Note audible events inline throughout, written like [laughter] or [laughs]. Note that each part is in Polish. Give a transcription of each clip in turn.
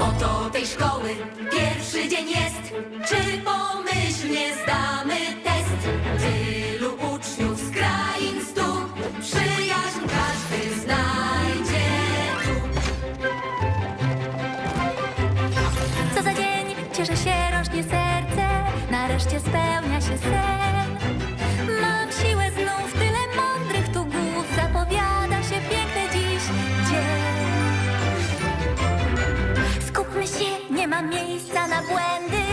Oto tej szkoły pierwszy dzień jest. Czy pomyślnie zdamy test? Tylu uczniów z krain stu, przyjaźń każdy znajdzie tu. Co za dzień, cieszę się, rośnie serce, nareszcie spełnia się sen. na błędy,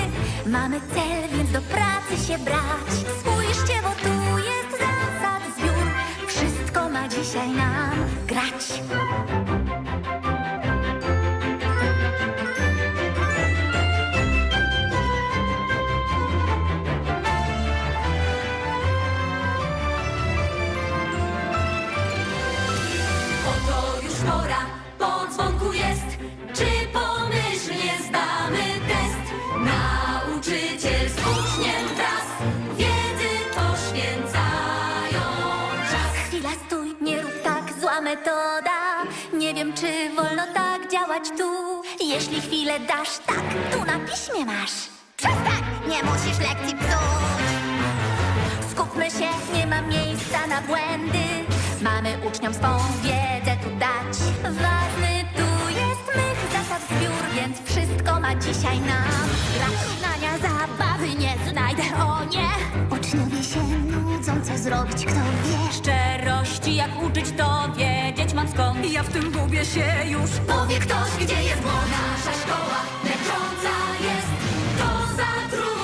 mamy cel, więc do pracy się brać. Spójrzcie, bo tu jest zasad zbiór, wszystko ma dzisiaj nam grać. Metoda. Nie wiem, czy wolno tak działać tu. Jeśli chwilę dasz, tak, tu na piśmie masz. Przestań! Nie musisz lekcji psuć! Skupmy się, nie ma miejsca na błędy. Mamy uczniom swą wiedzę tu dać. Ważny zbiór, więc wszystko ma dzisiaj nam grać. Znania zabawy nie znajdę, o nie! Uczniowie się nudzą, co zrobić, kto wie? Szczerości, jak uczyć to wiedzieć mam skąd. Ja w tym gubię się już. Powie ktoś, gdzie jest bo nasza szkoła męcząca jest. To za trudny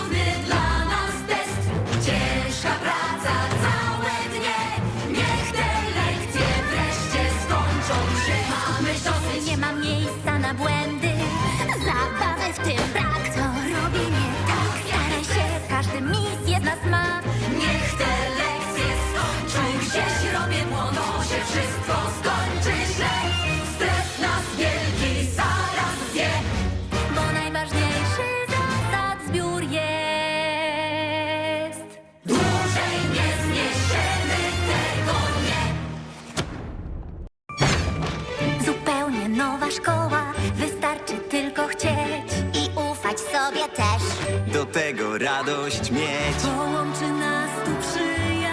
radość mieć. Połączy nas tu przyjaźń,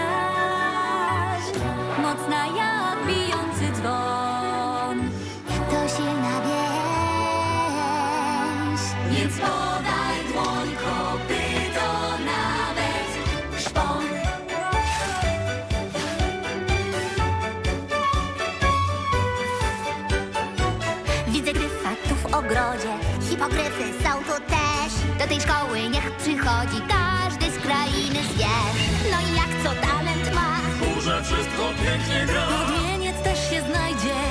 mocna jak bijący dzwon. To silna więź. Więc podaj dłoń, kopyto nawet szpon. Widzę gryfa tu w ogrodzie. Hipogryfy są tu też. Do tej szkoły niech przychodzi każdy z krainy zwierz. No i jak co talent ma? Że wszystko pięknie gra Odmieniec też się znajdzie.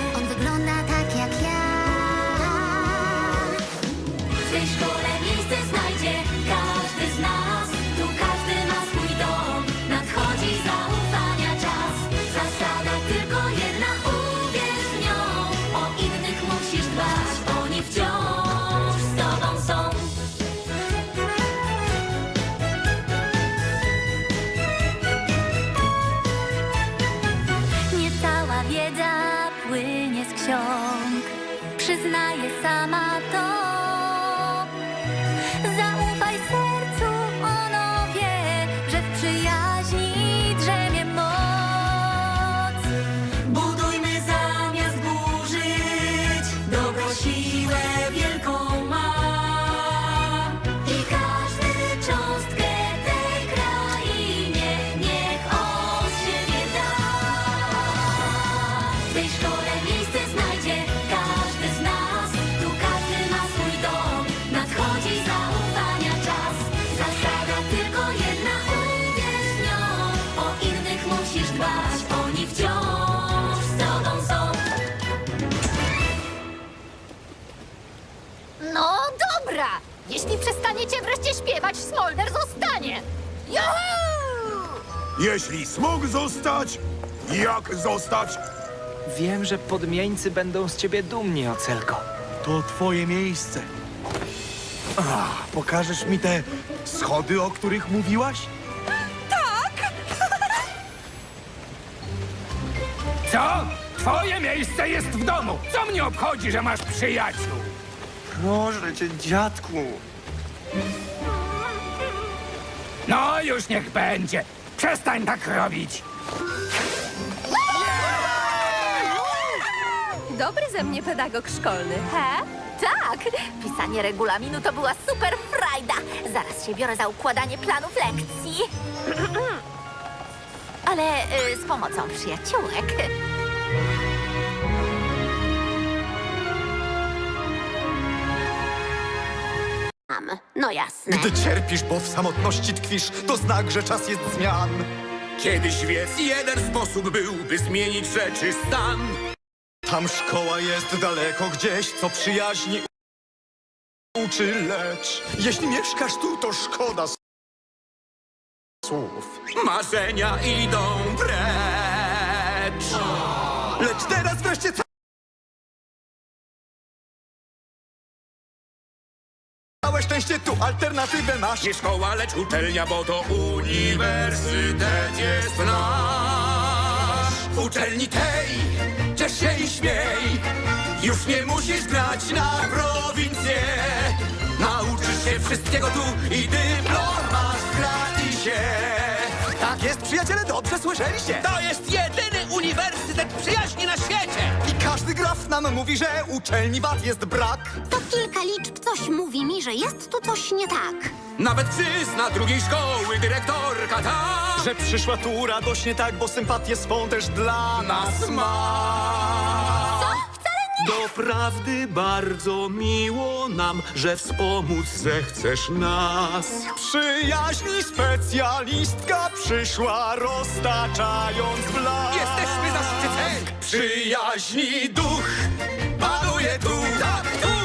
Dobra! Jeśli przestaniecie wreszcie śpiewać, Smolder zostanie! Juhu! Jeśli smógł zostać, jak zostać? Wiem, że podmieńcy będą z ciebie dumni, Ocelko. To twoje miejsce. Ach, pokażesz mi te schody, o których mówiłaś? Co? Twoje miejsce jest w domu. Co mnie obchodzi, że masz przyjaciół? Proszę cię, dziadku. No już niech będzie. Przestań tak robić. Dobry ze mnie pedagog szkolny, he? Tak! Pisanie regulaminu to była super frajda! Zaraz się biorę za układanie planów lekcji. [clears throat] Ale y, z pomocą przyjaciółek. No jasne. Gdy cierpisz, bo w samotności tkwisz, to znak, że czas jest zmian. Kiedyś więc jeden sposób był, by zmienić rzeczy stan. Tam szkoła jest daleko gdzieś, co przyjaźni uczy, lecz jeśli mieszkasz tu, to szkoda słów. Marzenia idą precz. Lecz teraz wreszcie tu alternatywę masz. Nie szkoła, lecz uczelnia, bo to uniwersytet jest nasz. Uczelni tej ciesz się i śmiej. Już nie musisz grać na prowincję. Nauczysz się wszystkiego tu i dyplom masz w gratisie. Tak jest, przyjaciele, dobrze słyszeliście. To jest jedyny uniwersytet przyjaźni na świecie. I każdy graf nam mówi, że uczelni wad jest brak. To kilka liczb coś mówi mi, że jest tu coś nie tak. Nawet przyzna drugiej szkoły dyrektorka ta. Że przyszła tu radośnie tak, bo sympatię swą też dla nas ma. Doprawdy bardzo miło nam, że wspomóc zechcesz nas. Przyjaźni specjalistka przyszła roztaczając blask. Jesteśmy zaszczyceni! Przyjaźni duch panuje tu, tak tu!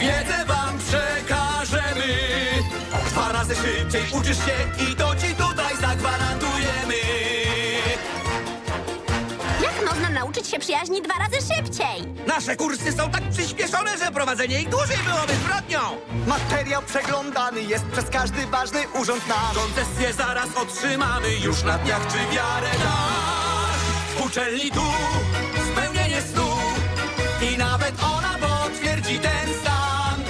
Wiedzę wam przekażemy. Dwa razy szybciej uczysz się i to ci tutaj zagwarantujemy. Nauczyć się przyjaźni dwa razy szybciej? Nasze kursy są tak przyspieszone, że prowadzenie ich dłużej byłoby zbrodnią. Materiał przeglądany jest przez każdy ważny urząd nasz. Koncesję zaraz otrzymamy już na dniach, czy wiarę dasz? W uczelni tu spełnienie snu i nawet ona potwierdzi ten stan.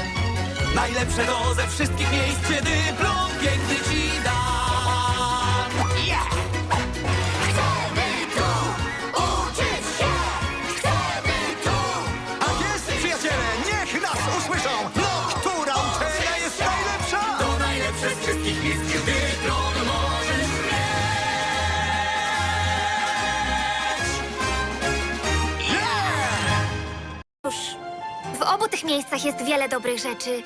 Najlepsze to ze wszystkich miejsc, gdzie dyplom piękny ci dam. Obu tych miejscach jest wiele dobrych rzeczy.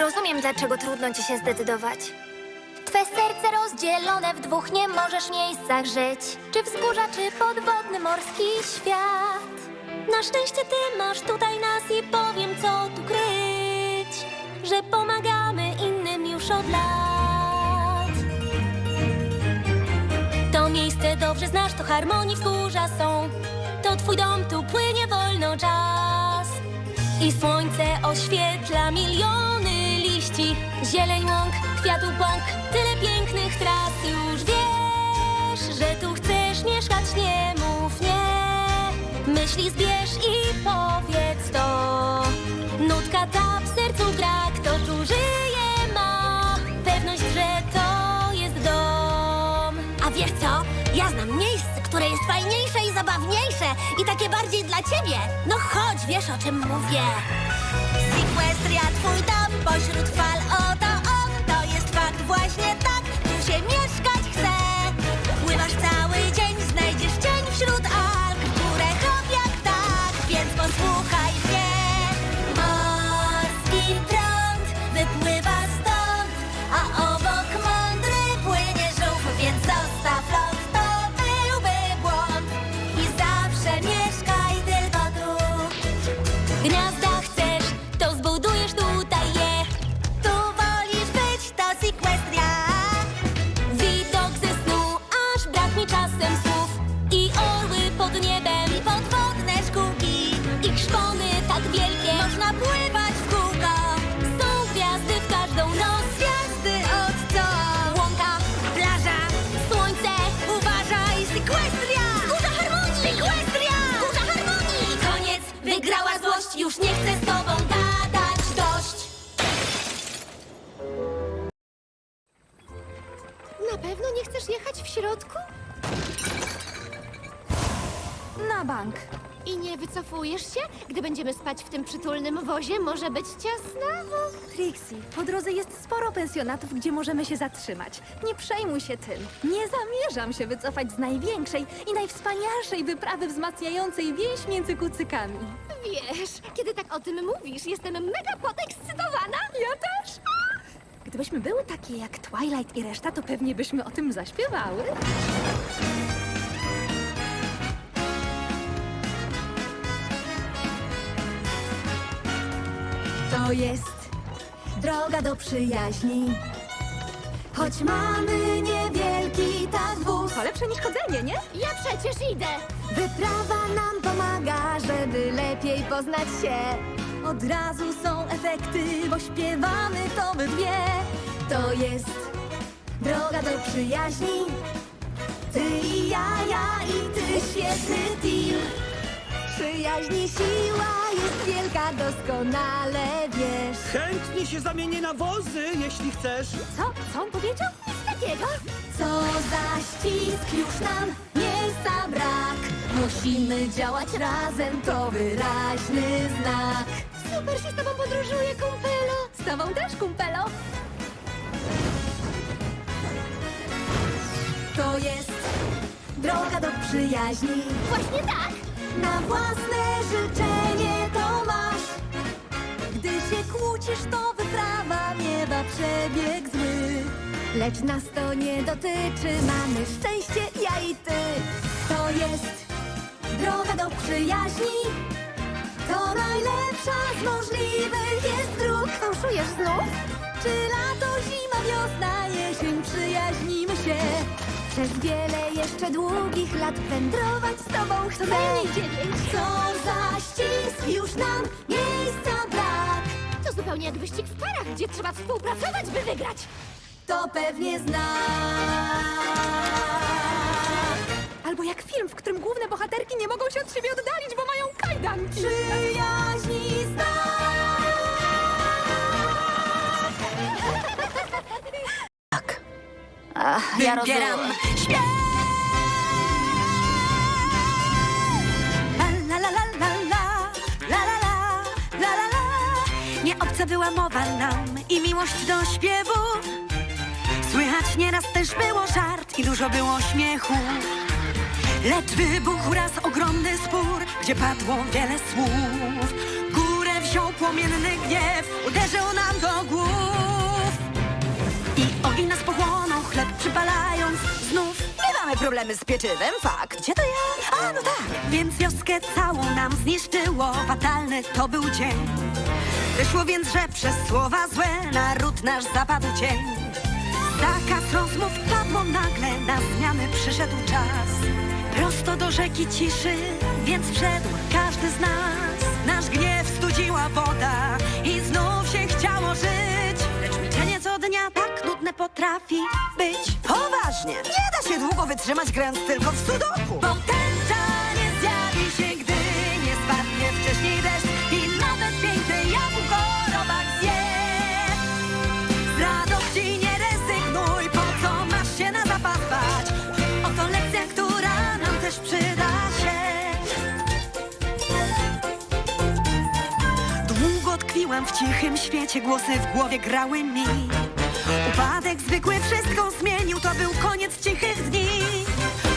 Rozumiem, dlaczego trudno ci się zdecydować. Twe serce rozdzielone w dwóch, nie możesz miejscach żyć. Czy wzgórza, czy podwodny morski świat. Na szczęście ty masz tutaj nas i powiem, co tu kryć. Że pomagamy innym już od lat. To miejsce dobrze znasz, to harmonii wzgórza są. To twój dom, tu płynie wolno czas. I słońce oświetla miliony liści, zieleń łąk, kwiatu pąk, tyle pięknych tras. Już wiesz, że tu chcesz mieszkać, nie mów nie. Myśli zbierz i powiedz to. Nutka ta w sercu gra, kto tu żyje ma pewność, że to jest dom. A wiesz co? Ja znam miejsce, które jest fajniejsze i zabawniejsze i takie bardziej dla ciebie. No chodź, wiesz o czym mówię. Sequestria, twój dom pośród fal, oto czasem słów. I orły pod niebem, podwodne szkółki Ich szpony tak wielkie, można pływać w kółko Są gwiazdy w każdą noc, gwiazdy od to Łąka, plaża, słońce, uważaj, sekwestria. Kurza harmonii, sekwestria, kurza harmonii! Koniec, wygrała złość, już nie chcę z tobą gadać, dość. Na pewno nie chcesz jechać w środku? Na bank. I nie wycofujesz się? Gdy będziemy spać w tym przytulnym wozie, może być ciasnawo. Trixie, po drodze jest sporo pensjonatów, gdzie możemy się zatrzymać. Nie przejmuj się tym. Nie zamierzam się wycofać z największej i najwspanialszej wyprawy wzmacniającej więź między kucykami. Wiesz, kiedy tak o tym mówisz, jestem mega podekscytowana. Ja też! Gdybyśmy były takie jak Twilight i reszta, to pewnie byśmy o tym zaśpiewały. To jest droga do przyjaźni. Choć mamy niewielki tak wóz. To lepsze niż chodzenie, nie? Ja przecież idę. Wyprawa nam pomaga, żeby lepiej poznać się. Od razu są efekty, bo śpiewamy to my dwie. To jest droga do przyjaźni. Ty i ja, ja i ty, świetny team. Przyjaźni siła jest wielka, doskonale wiesz. Chętnie się zamienię na wozy, jeśli chcesz. Co? Co on powiedział? Nic takiego. Co za ścisk już nam miejsca brak. Musimy działać razem, to wyraźny znak. Super się z tobą podróżuje, kumpelo. Z tobą też, kumpelo. To jest droga do przyjaźni. Właśnie tak. Na własne życzenie to masz. Gdy się kłócisz, to wyprawa miewa przebieg zły. Lecz nas to nie dotyczy, mamy szczęście, ja i ty. To jest droga do przyjaźni. To najlepsza z możliwych jest dróg. Fałszujesz znów? Czy lato, zima, wiosna, jesień, przyjaźnimy się. Przez wiele jeszcze długich lat wędrować z tobą chcę. Co za ścisk, już nam miejsca brak. To zupełnie jak wyścig w parach, gdzie trzeba współpracować, by wygrać. To pewnie znak. Albo jak film, w którym główne bohaterki nie mogą się od siebie oddalić, bo mają ja Wybieram śpiew. La la la la la, la la la, la la la. Nie obca była mowa nam i miłość do śpiewu. Słychać nieraz też było żart i dużo było śmiechu. Lecz wybuchł raz ogromny spór, gdzie padło wiele słów. Górę wziął płomienny gniew, Problemy z pieczywem, fakt. Gdzie to ja? A, no tak. Więc wioskę całą nam zniszczyło, fatalny to był dzień. Wyszło więc, że przez słowa złe naród nasz zapadł cień. Zakaz rozmów padło nagle, na zmiany przyszedł czas. Prosto do rzeki ciszy, więc wszedł każdy z nas. Nasz gniew studziła woda i znów się chciało żyć. Lecz milczenie co dnia tak potrafi być. Poważnie. Nie da się długo wytrzymać grając tylko w sudoku. Bo tęcza nie zjawi się, gdy nie spadnie wcześniej deszcz i nawet piękne jabłko robak zje. Z radości nie rezygnuj, po co masz się na zapas bać? Oto lekcja, która nam też przyda się. Długo tkwiłam w cichym świecie, głosy w głowie grały mi. Zwykły wszystko zmienił, to był koniec cichych dni.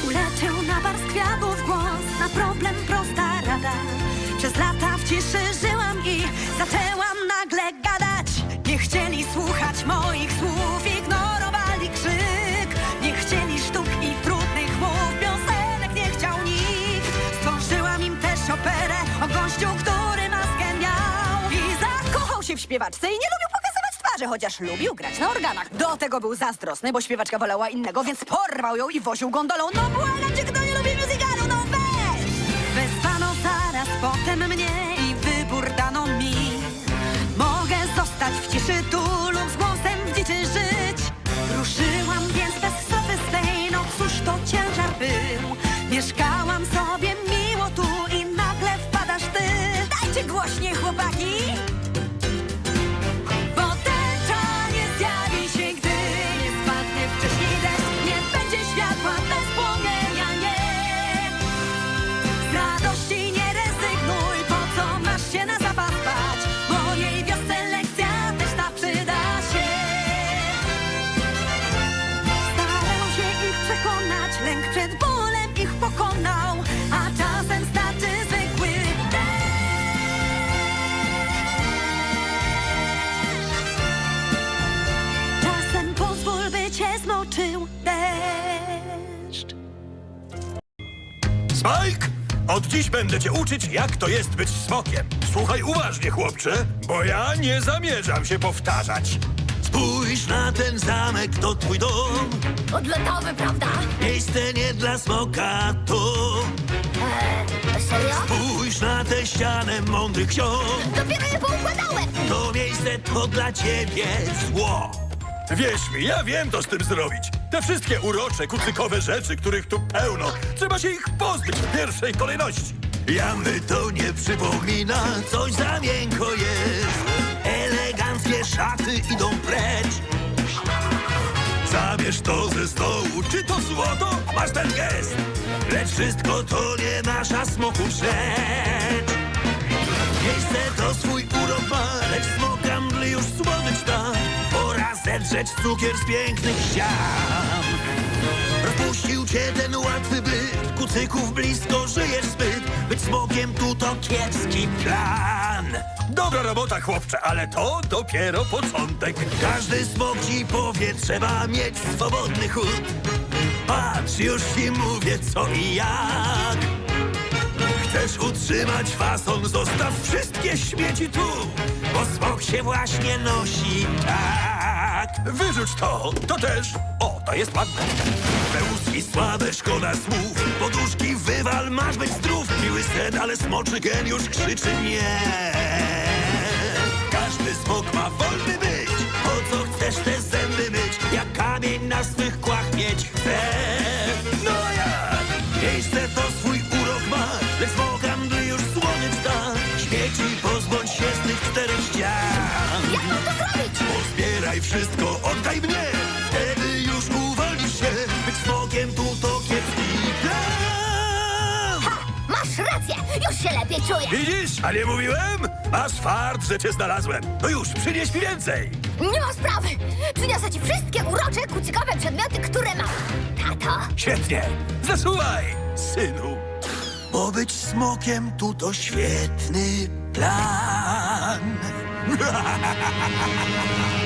Uleczył na barw kwiatów głos, na problem prosta rada. Przez lata w ciszy żyłam i zaczęłam nagle gadać. Nie chcieli słuchać moich słów, ignorowali krzyk. Nie chcieli sztuk i trudnych mów, piosenek nie chciał nikt. Stworzyłam im też operę o gościu, który maskę miał. I zakochał się w śpiewaczce i nie lubił twarzy, chociaż lubił grać na organach. Do tego był zazdrosny, bo śpiewaczka wolała innego, więc porwał ją i woził gondolą. No błagam cię, kto nie lubi musicalu, no weź! Wezwano zaraz potem mnie od dziś będę cię uczyć, jak to jest być smokiem. Słuchaj uważnie, chłopcze, bo ja nie zamierzam się powtarzać. Spójrz na ten zamek, to twój dom. Odlotowy, prawda? Miejsce nie dla smoka to. Eee, serio? Spójrz na tę ścianę mądrych ksiąg. Dopiero je poukładałem! To miejsce to dla ciebie zło. Wierz mi, ja wiem, co z tym zrobić. Te wszystkie urocze, kucykowe rzeczy, których tu pełno, trzeba się ich pozbyć w pierwszej kolejności. Jamy to nie przypomina, coś za miękko jest. Eleganckie szaty idą precz. Zabierz to ze stołu, czy to złoto? Masz ten gest. Lecz wszystko to nie nasza smoku rzecz. Miejsce to swój urok ma, lecz smoka mdli już słodycz. Pora zedrzeć cukier z pięknych ścian. Rozpuścił cię ten łatwy byt, kucyków blisko żyjesz zbyt. Być smokiem tu to kiepski plan. Dobra robota, chłopcze, ale to dopiero początek. Każdy smok ci powie, trzeba mieć swobodny chód. Patrz, już ci mówię co i jak. Chcesz utrzymać fason, zostaw wszystkie śmieci tu, bo smok się właśnie nosi tak. Wyrzuć to, to też. O, to jest ładne. Pełuski słabe, szkoda słów. Poduszki wywal, masz być zdrów. Miły sen, ale smoczy geniusz krzyczy nie. Każdy smok ma wolny być. Po co chcesz te zęby myć? Jak kamień na swych kłach mieć chce. No jak? Miejsce to swój urok ma, lecz smoka mdli już słonecz da. Śmieci pozbądź się z tych czterech ścian. Pozbieraj wszystko, oddaj mnie. Wtedy już uwolnisz się. Być smokiem tu to kiepski plan. Ha! Masz rację! Już się lepiej czuję! Widzisz? A nie mówiłem? Masz fart, że cię znalazłem. No już, przynieś mi więcej. Nie ma sprawy! Przyniosę ci wszystkie urocze, kucykowe przedmioty, które mam. Tato, Świetnie. Zasuwaj, synu. Bo być smokiem tu to świetny plan. [laughs]